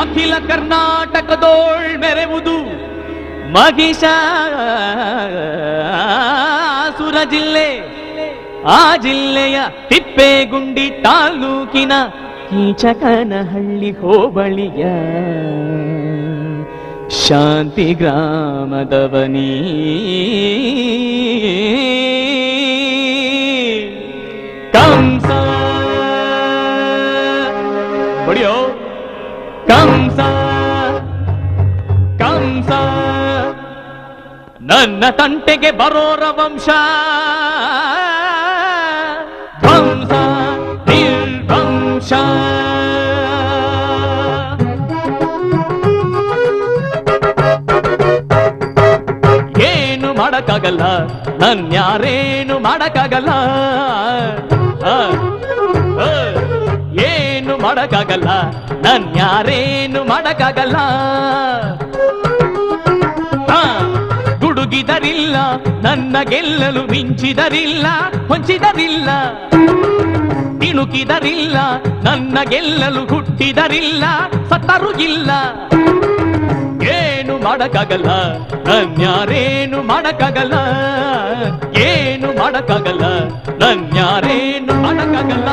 ಅಖಿಲ ಕರ್ನಾಟಕದೋಳ್ ಮೆರೆವುದು ಮಹಿಷಾಸುರ ಜಿಲ್ಲೆ ಆ ಜಿಲ್ಲೆಯ ತಿಪ್ಪೇಗುಂಡಿ ತಾಲೂಕಿನ ಕೀಚಕನಹಳ್ಳಿ ಹೋಬಳಿಯ ಶಾಂತಿ ಗ್ರಾಮದವನೀ ಕಂಸ ಬಡಿಯೋ ಕಂಸ ಕಂಸ ನನ್ನ ತಂಟೆಗೆ ಬರೋರ ವಂಶ. ಧ್ವಂಸ ನಿರ್ವಂಶ ಏನು ಮಾಡಕ್ಕಾಗಲ್ಲ ನನ್ಯಾರೇನು ಮಾಡಕ್ಕಾಗಲ್ಲ. ಏನು ನನ್ ಯಾರೇನು ಮಾಡಕ್ಕಾಗಲ್ಲ. ಗುಡುಗಿದರಿಲ್ಲ, ನನ್ನ ಗೆಲ್ಲಲು ಮಿಂಚಿದರಿಲ್ಲ, ಹೊಂಚಿದರಿಲ್ಲ. ಇಣುಕಿದರಿಲ್ಲ ನನ್ನ ಗೆಲ್ಲಲು ಹುಟ್ಟಿದರಿಲ್ಲ ಸತ್ತರು ಇಲ್ಲ ಏನು ಮಾಡಕ್ಕಾಗಲ್ಲ. ನನ್ಯಾರೇನು ಮಾಡಕ್ಕಾಗಲ್ಲ. ಏನು ಮಾಡಕ್ಕಾಗಲ್ಲ. ನನ್ಯಾರೇನು ಮಾಡಕ್ಕಾಗಲ್ಲ.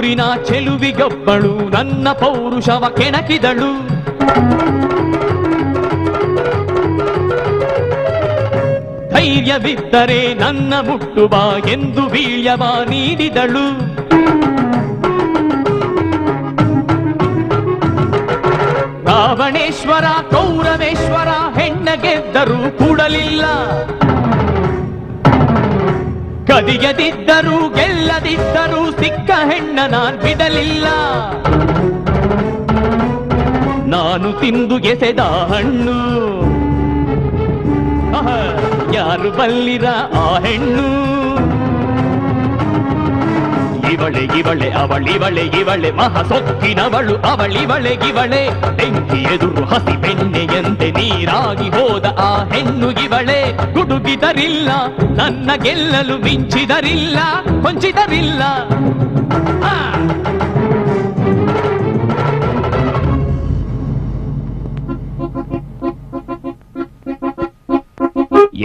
ಊರಿನ ಚೆಲುವಿಗೊಬ್ಬಳು, ನನ್ನ ಪೌರುಷವ ಕೆಣಕಿದಳು. ಧೈರ್ಯವಿದ್ದರೆ ನನ್ನ ಮುಟ್ಟುವ ಎಂದು ವೀಳ್ಯವ ನೀಡಿದಳು. ರಾವಣೇಶ್ವರ, ಕೌರವೇಶ್ವರ ಹೆಣ್ಣ ಗೆದ್ದರೂ ಕೂಡಲಿಲ್ಲ. ಕದಿಯದಿದ್ದರೂ ಗೆಲ್ಲದಿದ್ದರೂ ಸಿಕ್ಕ ಹೆಣ್ಣ ನಾನ್ ಬಿಡಲಿಲ್ಲ ನಾನು ತಿಂದು ಎಸೆದ ಹಣ್ಣು ಆಹ, ಯಾರು ಬಲ್ಲಿರ ಆ ಹೆಣ್ಣು ಇವಳೆ ಇವಳೆ ಅವಳಿವಳೆ ಇವಳೆ ಮಹಾ ಸೊಕ್ಕಿನವಳು ಅವಳಿವಳೆ ಇವಳೆ ಬೆಂಕಿ ಎದುರು ಹಸಿ ಬೆಣ್ಣೆಯಂತೆ ನೀರಾಗಿ ಹೋದ ಆ ಹೆಣ್ಣು ಇವಳೆ ಗುಡುಗಿದರಿಲ್ಲ ನನ್ನ ಗೆಲ್ಲಲು ಮಿಂಚಿದರಿಲ್ಲ ಹೊಂಚಿದರಿಲ್ಲ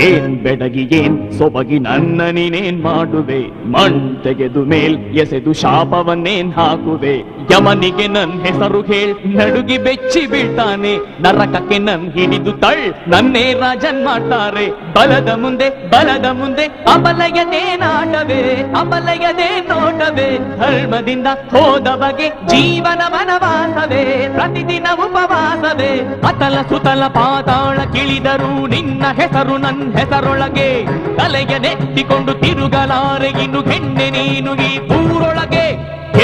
ಏನ್ ಬೆಡಗಿ, ಏನ್ ಸೊಬಗಿ, ನನ್ನ ನೀನೇನ್ ಮಾಡುವೆ? ಮಣ್ ತೆಗೆದು ಮೇಲ್ ಎಸೆದು ಶಾಪವನ್ನೇನ್ ಹಾಕುವೆ? ಯಮನಿಗೆ ನನ್ ಹೆಸರು ಹೇಳ್, ನಡುಗಿ ಬೆಚ್ಚಿ ಬೀಳ್ತಾನೆ ನರಕಕ್ಕೆ ನನ್ ಹಿಡಿದು ತಳ್, ನನ್ನೇ ರಾಜನ್ ಮಾಡ್ತಾರೆ. ಬಲದ ಮುಂದೆ ಬಲದ ಮುಂದೆ, ಅಬಲಯದೇ ನಾಟವೇ, ಅಬಲಯದೇ ನೋಟವೇ. ಧರ್ಮದಿಂದ ಹೋದ ಬಗೆ ಜೀವನ ವನವಾಸವೇ, ಪ್ರತಿದಿನ ಉಪವಾಸವೇ. ಅತಲ ಸುತಲ ಪಾತಾಳ ಕಿಳಿದರು ನಿನ್ನ ಹೆಸರು ನನ್ನ ಹೆಸರೊಳಗೆ. ತಲೆಯ ನೆತ್ತಿಕೊಂಡು ತಿರುಗಲಾರೆ, ಇನ್ನು ಹೆಣ್ಣೆ ನೀನು ಈ ಊರೊಳಗೆ.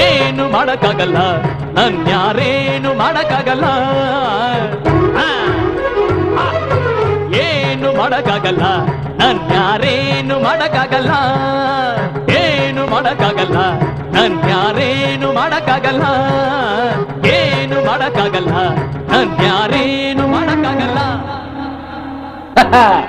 ಏನು ಮಾಡಕ್ಕಾಗಲ್ಲ, ನನ್ಯಾರೇನು ಮಾಡಕ್ಕಾಗಲ್ಲ. ಮಾಡಕ್ಕಾಗಲ್ಲ. ನನ್ಯಾರೇನು ಮಾಡಕ್ಕಾಗಲ್ಲ. ಏನು ಮಾಡಕ್ಕಾಗಲ್ಲ. ನನ್ಯಾರೇನು ಮಾಡಕ್ಕಾಗಲ್ಲ. ಏನು ಮಾಡಕ್ಕಾಗಲ್ಲ. ನನ್ಯಾರೇನು ಮಾಡಕ್ಕಾಗಲ್ಲ.